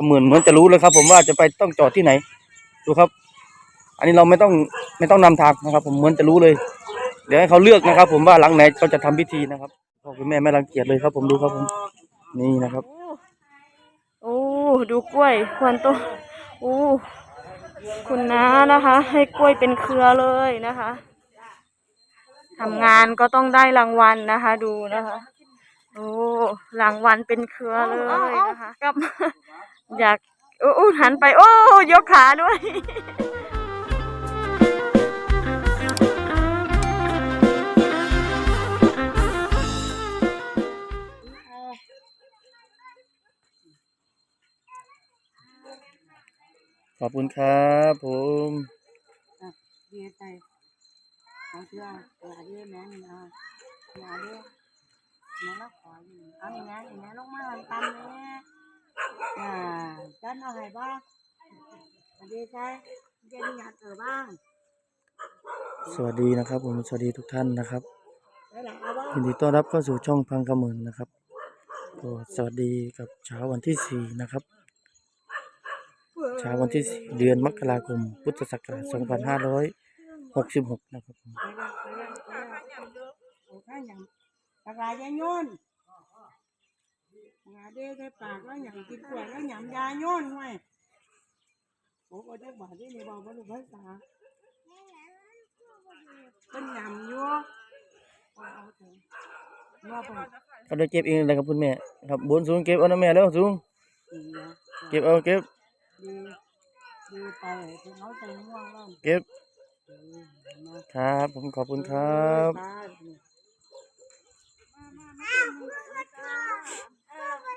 ก็เหมือนเหมือนจะรู้เลยครับ ผมว่าจะไปต้องจอดที่ไหน ดูครับ อันนี้เราไม่ต้องไม่ต้องนำทางนะครับ ผมเหมือนจะรู้เลย เดี๋ยวให้เขาเลือกนะครับ ผมว่าหลังไหนเขาจะทำพิธีนะครับพ่อคุณแม่ไม่รังเกียจเลยครับ ผมดูครับผมนี่นะครับโอ้ดูกล้วยควรโตโอ้คุณน้านะคะ ให้กล้วยเป็นเครือเลยนะคะทำงานก็ต้องได้รางวัลนะคะ ดูนะคะ โอ้รางวัลเป็นเครือเลยนะคะกับ อยากโอ้อู้หันไป โอ้ ยกขาด้วยขอบคุณครับผมเดียใจของเชื่อเออเดียแม่นี่นะอย่าเดียแม่ละขออยู่เอานี่นะนี่นะลงมาวันตันเนี่ย อ่าจันเอาให้บ้างเดียใจเดียนี่อยากเออบ้างสวัสดีนะครับผมสวัสดีทุกท่านนะครับได้หลังเอาบ้างยินดีต้อนรับเข้าสู่ช่องพังกระหมื่นนะครับก็สวัสดีกับเช้าวันที่สี่นะครับเช้าวันที่สี่เดือนมกราคมพุทธศักราช2566นะครับผม ไปเลยไปเลยไปเลยโอ้ข้าอย่างตะกายยายโยน งาเด้ได้ปากแล้วอย่างกินกล้วยแล้วหยำยาโยนไว้โอ้ก็จะบอกที่นี่บอกว่าลูกภาษาเป็นหยำอยู่เอาเอาเถอะรอไปก็ได้เก็บเองเลยครับคุณแม่ครับบนสูงเก็บเอานะแม่แล้วสูงดีนะเก็บเอาเก็บดีดีไปถึงเขาใส่ห่วงแล้วเก็บดีมาครับผมขอบคุณครับ ป้านี่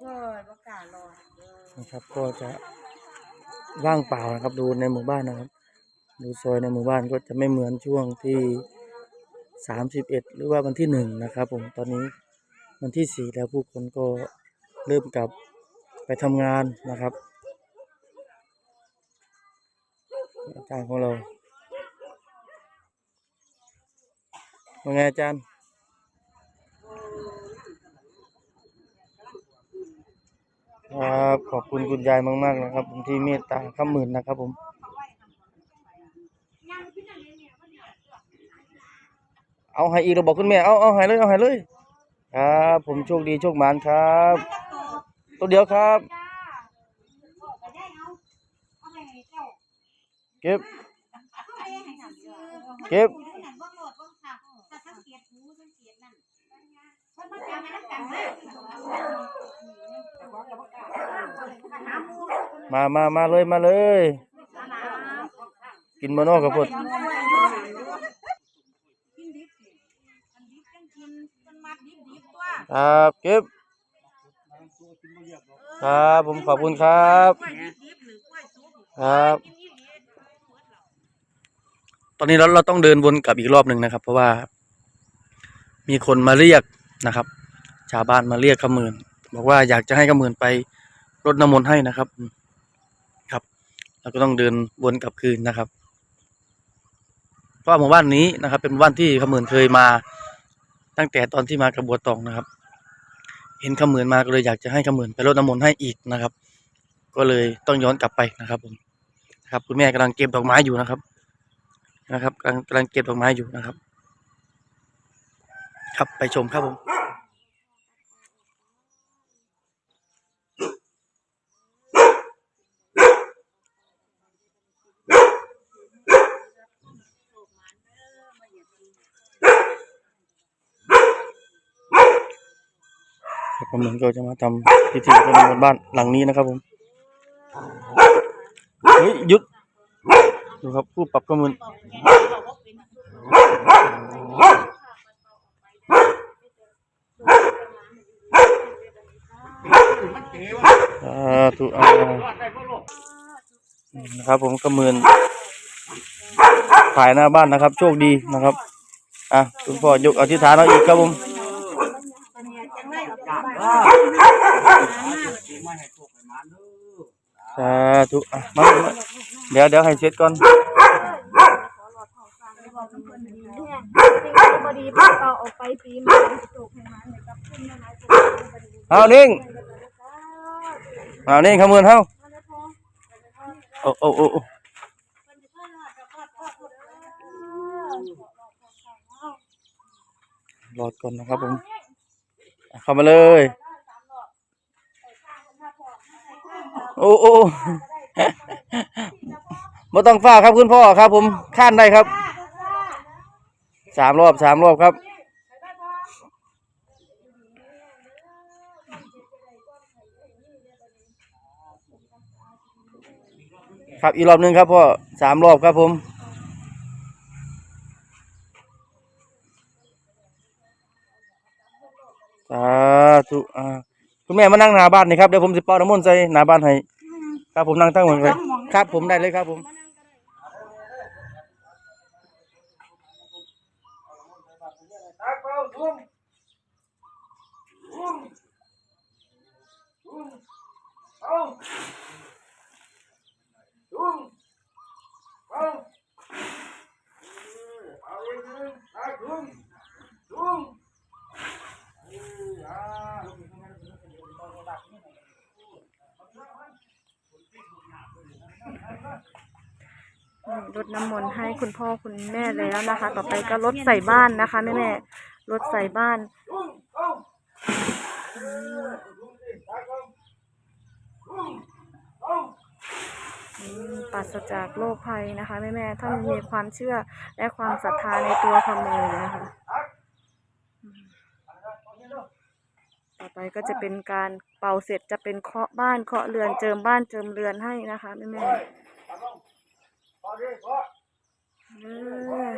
เฮ้ยประกาศรอนะครับ ก็จะว่างเปล่านะครับ ดูในหมู่บ้านนะครับ ดูซอยในหมู่บ้านก็จะไม่เหมือนช่วงที่31หรือว่าวันที่หนึ่งนะครับผมตอนนี้วันที่สี่แล้วผู้คนก็เริ่มกลับไปทำงานนะครับอาจารย์ของเราว่าไงอาจารย์ ครับขอบคุณคุณยายมากๆนะครับ ผมที่เมตตาข้ามหมื่นนะครับ ผมเอาให้อีกเราบอกคุณแม่เอาเอาให้เลยเอาให้เลยครับผมโชคดีโชคหมานครับ ตัวเดียวครับเก็บเก็บ มามามาเลยมาเลย กินมานอกกับพดครับเก็บครับผมขอบคุณครับ ครับ ตอนนี้เราเราต้องเดินวนกลับอีกรอบหนึ่งนะครับ เพราะว่า มีคนมาเรียกนะครับ ชาวบ้านมาเรียกขมื่นบอกว่าอยากจะให้ขมื่นไปรดน้ำมนต์ให้นะครับ ครับเราก็ต้องเดินวนกลับคืนนะครับ เพราะหมู่บ้านนี้นะครับ เป็นหมู่บ้านที่ขมื่นเคยมา ตั้งแต่ตอนที่มากระบวตองนะครับ เห็นขมื่นมาก็เลยอยากจะให้ขมื่นไปรดน้ำมนต์ให้อีกนะครับ ก็เลยต้องย้อนกลับไปนะครับผมครับคุณแม่กำลังเก็บดอกไม้อยู่นะครับ นะครับกำลังกำลังเก็บดอกไม้อยู่นะครับ ครับไปชมครับผม ครับผมเหมือนก็จะมาทำพิธีกันในบ้านหลังนี้นะครับผมเฮ้ยหยุดดูครับผู้ปรับข้อมูลสาธุอานะครับ ผมก็เมือนถ่ายหน้าบ้านนะครับ โชคดีนะครับอะคุณพ่อยกอธิษฐานเอาอีกครับผม สาธุอะมามาเดี๋ยวเดี๋ยวให้เสร็จก่อน พอดีพวกเราออกไปปีใหม่โศกให้มันกับคุณนะนะเอานิ่งเอานี่ขมือนเฮาโอ้โอ้โอ้โอ้รอดก่อนนะครับผม เข้ามาเลย โอ้โอ้ไม่ต้องฝ้าครับคุณพ่อครับ ผมข้านได้ครับสามรอบสามรอบครับ ครับอีกรอบหนึ่งครับพ่อสามรอบครับผม สาธุอ่าคุณแม่มานั่งหน้าบ้านนี่ครับเดี๋ยวผมจะเป่าน้ำมนต์ใส่หน้าบ้านให้ครับผมนั่งตั้งหมดเลยครับผมได้เลยครับผม รดน้ำมนต์ให้คุณพ่อคุณแม่แล้วนะคะ ต่อไปก็รดใส่บ้านนะคะแม่แม่รดใส่บ้านปราศจากโรคภัยนะคะแม่แม่ถ้ามีความเชื่อและความศรัทธาในตัวคำมือนะคะอืมต่อ ไปก็จะเป็นการเป่าเสร็จจะเป็นเคาะบ้านเคาะเรือนเจิมบ้านเจิมเรือนให้นะคะแม่แม่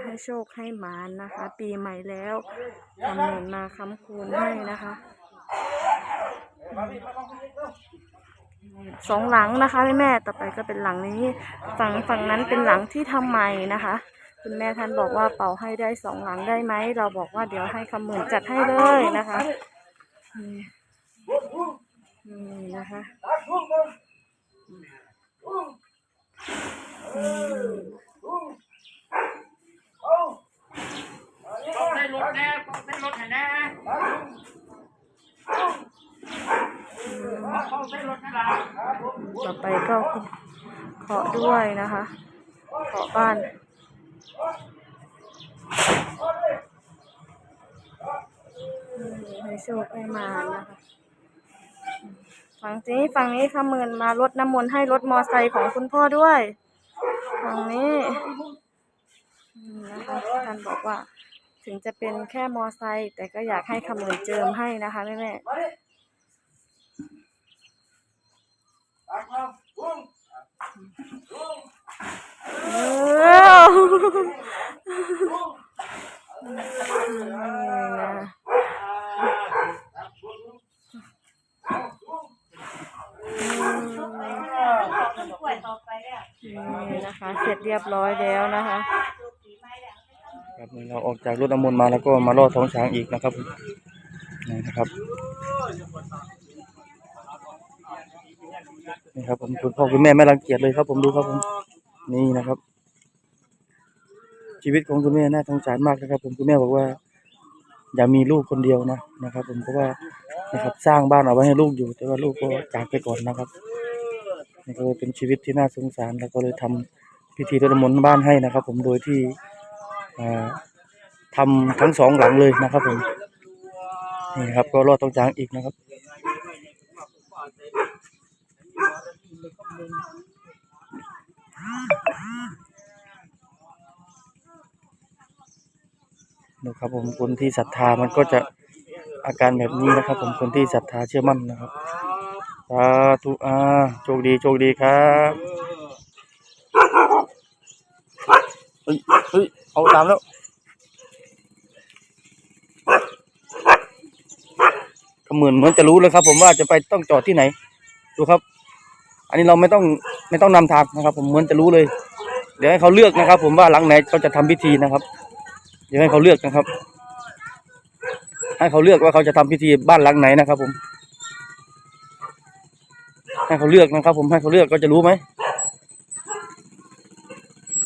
ให้โชคให้หมานนะคะ ปีใหม่แล้วทำเงินมาค้ำคูณให้นะคะสองหลังนะคะแม่แม่ต่อไปก็เป็นหลังนี้ฝั่งฝั่งนั้นเป็นหลังที่ทำใหม่นะคะ คุณแม่ท่านบอกว่าเป่าให้ได้สองหลังได้ไหมเราบอกว่าเดี๋ยวให้คำหมื่นจัดให้เลยนะคะ นี่นะคะอืมต้องได้รถแน่ต้องได้รถแน่ต่อไปก็เคาะด้วยนะคะเคาะบ้านอืมให้ โชคให้มานะคะฝั่งนี้ฝั่งนี้ค่ะหมื่นมารถน้ำมนต์ให้รถมอไซค์ของคุณพ่อด้วยฝั่งนี้นะคะท่านบอกว่า ถึงจะเป็นแค่มอไซค์แต่ก็อยากให้ขมืนเจิมให้นะคะแม่แม่เออ นี่นะคะ เสร็จเรียบร้อยแล้วนะคะ ครับนี่เราออกจากรถน้ำมนต์มาแล้วก็มาลอดท้องช้างอีกนะครับนี่นะครับนี่ครับผมคุณพ่อคุณแม่ไม่รังเกียจเลยครับผมดูครับผมนี่นะครับ ชีวิตของคุณแม่น่าสงสารมากนะครับ ผมคุณแม่บอกว่า อย่ามีลูกคนเดียวนะนะครับ ผมเพราะว่านะครับ สร้างบ้านเอาไว้ให้ลูกอยู่ แต่ว่าลูกก็จากไปก่อนนะครับ นี่ก็เลยเป็นชีวิตที่น่าสงสารแล้วก็เลยทำพิธีรดน้ำมนต์บ้านให้นะครับ ผมโดยที่อ่าทำทั้งสองหลังเลยนะครับผมนี่ครับก็รอดต้องจางอีกนะครับนะครับผมคนที่ศรัทธามันก็จะอาการแบบนี้นะครับ ผมคนที่ศรัทธาเชื่อมั่นนะครับ สาธุอาโชคดีโชคดีครับเฮ้ยเฮ้ยเอาตามแล้วก็เหมือนเหมือนจะรู้เลยครับ ผมว่าจะไปต้องจอดที่ไหน ดูครับ อันนี้เราไม่ต้องไม่ต้องนำทางนะครับ ผมเหมือนจะรู้เลย เดี๋ยวให้เขาเลือกนะครับ ผมว่าหลังไหนเขาจะทำพิธีนะครับ เดี๋ยวให้เขาเลือกนะครับ ให้เขาเลือกว่าเขาจะทำพิธีบ้านหลังไหนนะครับ ผม ให้เขาเลือกนะครับ ผมให้เขาเลือกก็จะรู้ไหม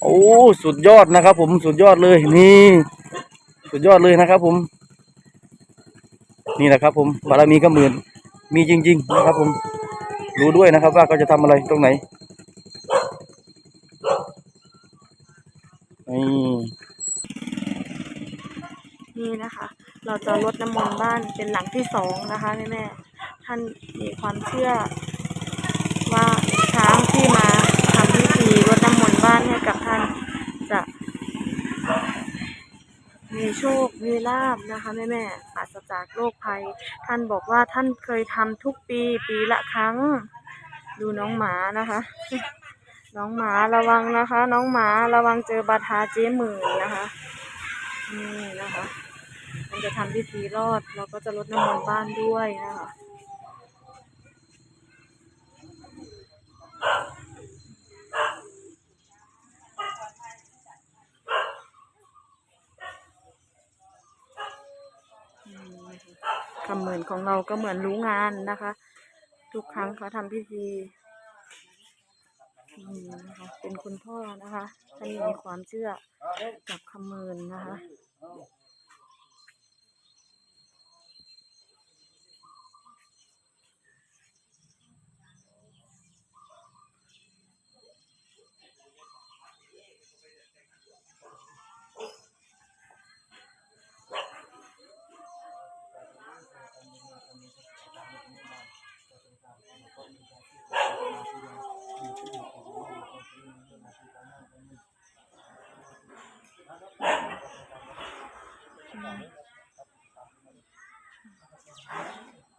โอ้สุดยอดนะครับ ผมสุดยอดเลยนี่ สุดยอดเลยนะครับ ผม นี่แหละครับ ผมบารมีก็หมื่นมีจริง ๆ นะครับ ผมรู้ด้วยนะครับ ว่าเขาจะทำอะไรตรงไหนนี่นี่นะคะ เราจะรดน้ำมนต์บ้านเป็นหลังที่สองนะคะแม่แม่ๆท่านมีความเชื่อ ว่าช้างที่มาทำพิธีรดน้ำมนต์บ้านให้กับท่านจะมีโชค มีลาบนะคะแม่แม่ปราศจากโรคภัย ท่านบอกว่าท่านเคยทำทุกปีปีละครั้ง ดูน้องหมานะคะ น้องหมาระวังนะคะ น้องหมาระวังเจอบาทาเจ๊หมื่นนะคะนี่นะคะ มันจะทำพิธีรอด เราก็จะลดน้ำมนต์บ้านด้วยนะคะ คำเหมือนของเราก็เหมือนรู้งานนะคะ ทุกครั้งเขาทำพิธีอืมนะคะเป็นคุณพ่อนะคะท่านมีความเชื่อกับคำเมินนะคะ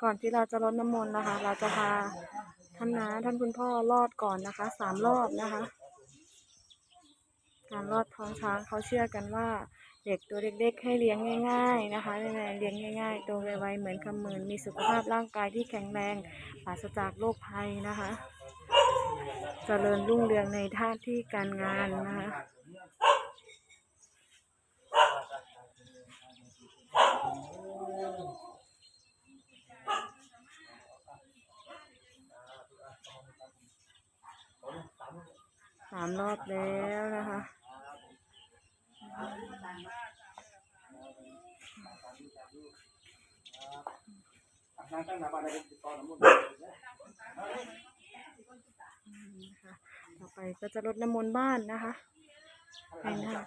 ก่อนที่เราจะรดน้ำมนต์นะคะ เราจะพาท่านน้าท่านคุณพ่อรอดก่อนนะคะสามรอบนะคะ การรอดท้องช้างเขาเชื่อกันว่า เด็กตัวเล็กๆ ให้เลี้ยงง่าย ๆนะคะแม่ๆเลี้ยงง่ายๆโตไวๆเหมือนคำเหมือนมีสุขภาพร่างกายที่แข็งแรงปราศจากโรคภัยนะคะเจริญรุ่งเรืองในท่าที่การงานนะคะ สามรอบแล้วนะคะ ต่อไปก็จะลดน้ำมนต์บ้านนะคะนี่นะคะ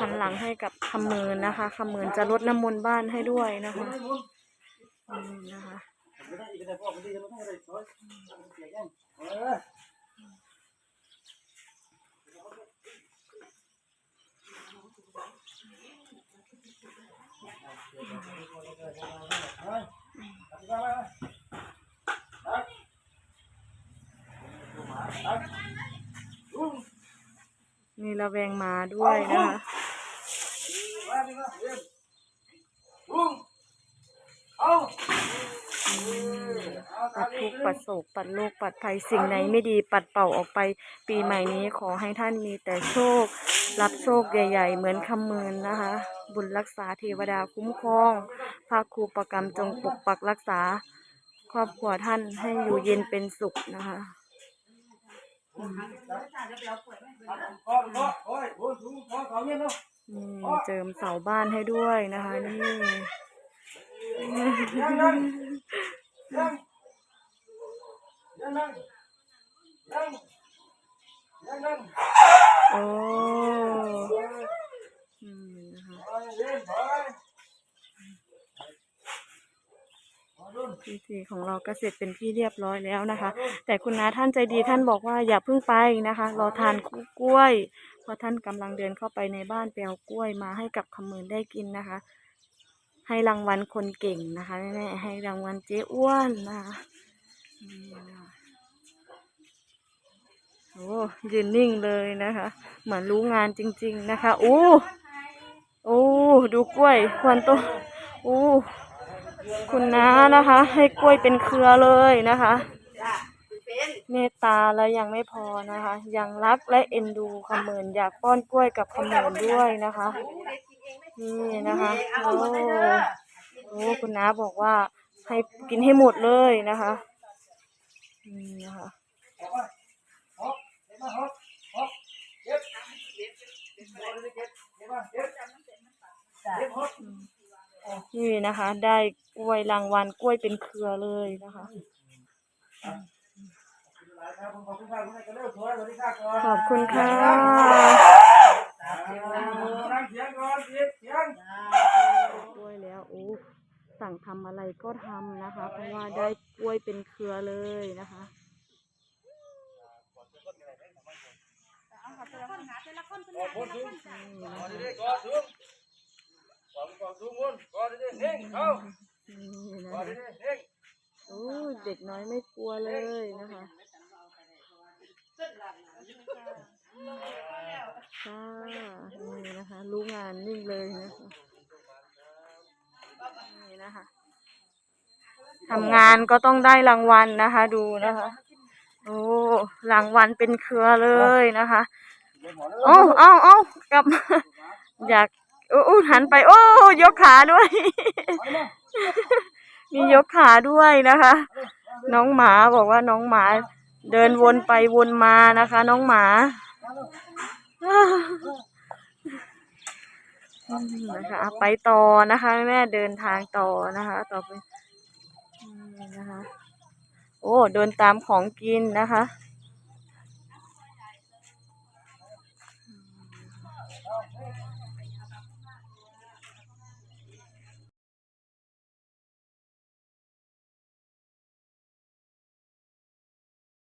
หันหลังให้กับคำเมินนะคะคำเมินจะลดน้ำมนต์บ้านให้ด้วยนะคะนี่นะคะ มีระแวงหมาด้วยนะคะปัดทุกปัดโศกปัดโรคปัดภัยสิ่งไหนไม่ดีปัดเป่าออกไป ปีใหม่นี้ขอให้ท่านมีแต่โชครับโชคใหญ่ ๆ เหมือนคำเมืนนะคะ บุญรักษาเทวดาคุ้มครองพระครูประกรรมจงปกปักรักษา ครอบครัวท่านให้อยู่เย็นเป็นสุขนะคะอืมนี่เจิมเสาบ้านให้ด้วยนะคะนี่โอ้อืม พิธีของเราก็เสร็จเป็นที่เรียบร้อยแล้วนะคะ แต่คุณน้าท่านใจดีท่านบอกว่าอย่าเพิ่งไปนะคะ รอทานกล้วยเพราะท่านกำลังเดินเข้าไปในบ้านไปเอากล้วยมาให้กับคำเมินได้กินนะคะ ให้รางวัลคนเก่งนะคะแม่ๆให้รางวัลเจ๊อ้วนนะคะนี่นะคะโอ้ยืนนิ่งเลยนะคะ เหมือนรู้งานจริง ๆ นะคะโอ้ โอ้ดูกล้วยควรโตโอ้คุณน้านะคะ ให้กล้วยเป็นเครือเลยนะคะเมตตาแล้วยังไม่พอนะคะ ยังรักและเอ็นดูคำเหมินอยากป้อนกล้วยกับคำเหมินด้วยนะคะนี่นะคะโอ้โอ้คุณน้าบอกว่าให้กินให้หมดเลยนะคะนี่นะคะ นี่นะคะ ได้กล้วยรางวัลกล้วยเป็นเครือเลยนะคะขอบคุณค่ะกล้วยแล้วโอ้สั่งทำอะไรก็ทำนะคะ เพราะว่าได้กล้วยเป็นเครือเลยนะคะ นี่นะคะโอ้ยเด็กน้อยไม่กลัวเลยนะคะค่ะนี่นะคะ รู้งานนิ่งเลยนะคะนี่นะคะทำงานก็ต้องได้รางวัลนะคะ ดูนะคะ โอ้รางวัลเป็นเครือเลยนะคะ เอ้าเอ้าเอ้ากลับมาอยากโอ้อู้หันไป โอ้ยกขาด้วย มียกขาด้วยนะคะ น้องหมาบอกว่าน้องหมา เดินวนไปวนมานะคะ น้องหมานะคะไปต่อนะคะ แม่เดินทางต่อนะคะ ต่อไปนะคะ โอ้เดินตามของกินนะคะ